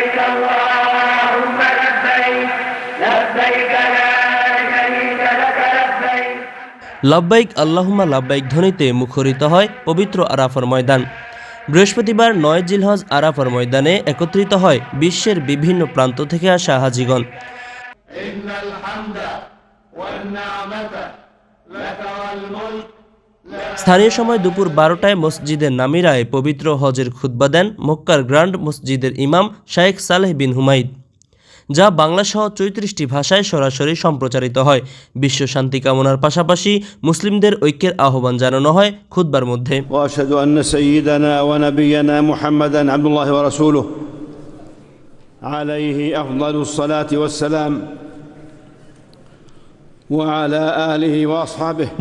لبيك اللهم لبيك لبيك لا شريك لك لبيك লাব্বাইক আল্লাহুম্মা লাব্বাইক ধ্বনিতে মুখরিত হয় পবিত্র আরাফার ময়দান বৃহস্পতিবার নয় জিলহজ আরাফার ময়দানে একত্রিত হয় বিশ্বের বিভিন্ন প্রান্ত থেকে আসা হাজিগণ إن الحمد والنعمة لك والملك স্থানীয় সময় দুপুর বারোটায় মসজিদের নামিরায় পবিত্র হজের খুতবা দেন মক্কার গ্র্যান্ড মসজিদের ইমাম শায়েখ সালেহ বিন হুমাইদ যা বাংলাসহ চৌত্রিশটি ভাষায় সরাসরি সম্প্রচারিত হয় বিশ্ব শান্তি কামনার পাশাপাশি মুসলিমদের ঐক্যের আহ্বান জানানো হয় খুতবার মধ্যে واشهد ان سيدنا ونبينا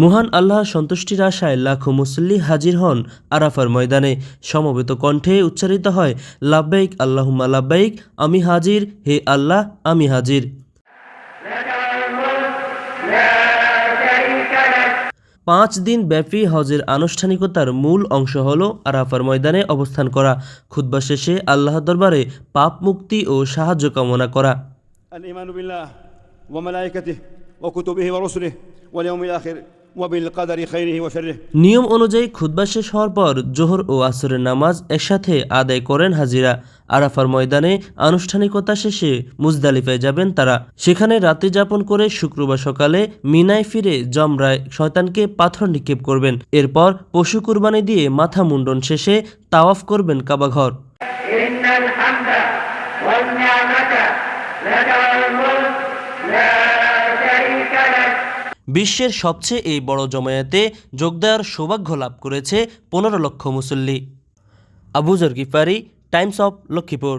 মহান আল্লাহ সন্তুষ্টির আশায় লাখো মুসল্লি হাজির হন আরাফার ময়দানে। সমবেত কণ্ঠে উচ্চারিত হয় লাব্বাইক আল্লাহুম্মা লাব্বাইক আমি হাজির হে আল্লাহ আমি হাজির। পাঁচ দিন ব্যাপী হজের আনুষ্ঠানিকতার মূল অংশ হল আরাফার ময়দানে অবস্থান করা খুদ্া শেষে আল্লাহ দরবারে পাপ মুক্তি ও সাহায্য কামনা করা। وكتبه ورسله واليوم الاخر وبالقدر خيره وشره নিয়ম অনুযায়ী খুতবা শেষ হওয়ার পর জোহর ও আসরের নামাজ একসাথে আদায় করেন হাজিরা আরাফার ময়দানে আনুষ্ঠানিকতা শেষে মুজদালিফায় যাবেন তারা সেখানে রাত্রি যাপন করে শুক্রবার সকালে মিনায় ফিরে জমরায় শয়তানকে পাথর নিক্ষেপ করবেন এরপর পশু কুরবানি দিয়ে মাথা মুন্ডন শেষে তাওয়াফ করবেন কাবাঘর إن الحمد والنعمة لك والملك لا شريك لك বিশ্বের সবচেয়ে এই বড় জমায়েতে যোগ দেওয়ার সৌভাগ্য লাভ করেছে পনেরো লক্ষ মুসল্লি। Abuzar Ghifari, Times of Lakshmipur.